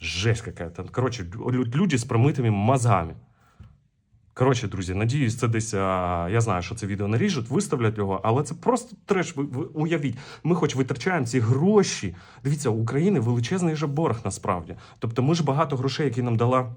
Жесть какая-то. Коротше, люди з промитими мозгами. Коротше, друзі, надіюсь, це десь. а, я знаю, що це відео наріжуть, виставлять його, але це просто треш. Ви, ви уявіть, ми хоч витрачаємо ці гроші. Дивіться, у України величезний же борг насправді. Тобто, ми ж багато грошей, які нам дала.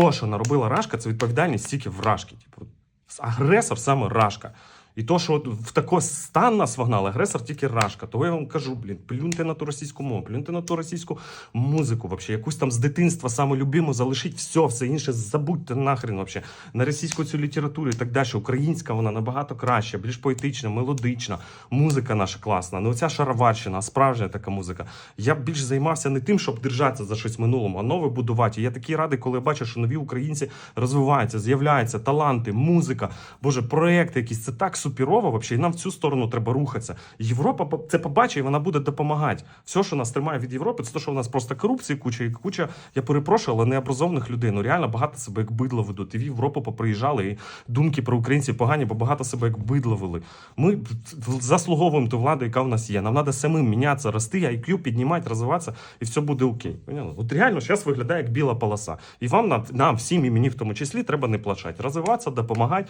то, що наробила Рашка, це відповідальність тільки в Рашки. Типу, агресор саме Рашка. І то, що в такий стан нас вогнали, агресор тільки Рашка. Того я вам кажу, блін, плюньте на ту російську мову, плюньте на ту російську музику, вообще, якусь там з дитинства саме любиму залишіть все, все інше забудьте нахрен вообще. На російську цю літературу і так далі. Українська вона набагато краща, більш поетична, мелодична, музика наша класна. Не оця шароварщина, а справжня така музика. Я більш займався не тим, щоб держатися за щось минулому, а нове будувати. Я такий радий, коли я бачу, що нові українці розвиваються, з'являються таланти, музика, боже, проекти якісь. Це так супірово. Вообще, і нам в цю сторону треба рухатися. Європа це побачить, і вона буде допомагати. Все, що нас тримає від Європи, це те, що в нас просто корупції, куча і куча. Я перепрошую, але необразованих людей. Ну реально багато себе як бидло ведуть. І в Європу поприїжджали, і думки про українців погані, бо багато себе як бидло вели. Ми заслуговуємо ту владу, яка в нас є. Нам треба самим мінятися, рости, IQ піднімати, розвиватися, і все буде окей. Поняли? От реально зараз виглядає як біла полоса. І вам нам, всім і мені в тому числі треба не плачати. Розвиватися, допомагати,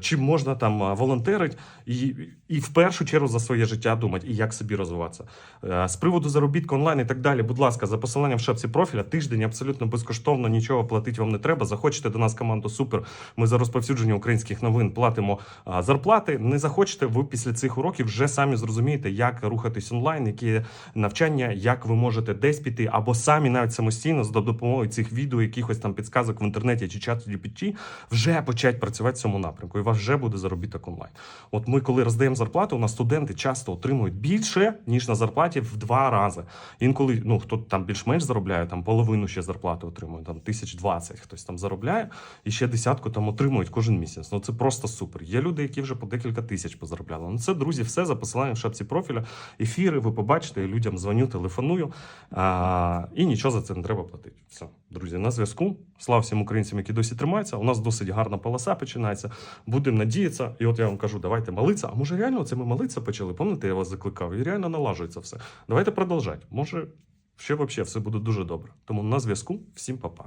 чим можна там волонтерити, і, і в першу чергу за своє життя думати, і як собі розвиватися. Е, з приводу заробітку онлайн і так далі, будь ласка, за посиланням в шапці профіля, тиждень абсолютно безкоштовно, нічого платити вам не треба. Захочете до нас команду супер. Ми за розповсюдження українських новин платимо зарплати. Не захочете, ви після цих уроків вже самі зрозумієте, як рухатись онлайн, які навчання, як ви можете десь піти, або самі навіть самостійно за допомогою цих відео, якихось там підсказок в інтернеті чи чату GPT, вже почати працювати в цьому напрямку. І вас вже буде заробіток онлайн. От ми, коли роздаємо зарплату, у нас студенти часто отримують більше ніж на зарплаті в два рази. Інколи ну хто там більш-менш заробляє, там половину ще зарплати отримує, там тисяч двадцять хтось там заробляє, і ще десятку там отримують кожен місяць. Ну це просто супер. Є люди, які вже по декілька тисяч позаробляли. Ну це друзі, все за посиланням в шапці профіля. Ефіри, ви побачите, я людям дзвоню, телефоную. А, і нічого за це не треба платити. Все, друзі, на зв'язку. Слава всім українцям, які досі тримаються. У нас досить гарна полоса починається. Будемо надіятися. І от я вам кажу, давайте молитися. А може реально це ми молитися почали? Пам'ятаєте, я вас закликав? І реально налажується все. Давайте продовжати. Може, ще взагалі все буде дуже добре. Тому на зв'язку. Всім па-па.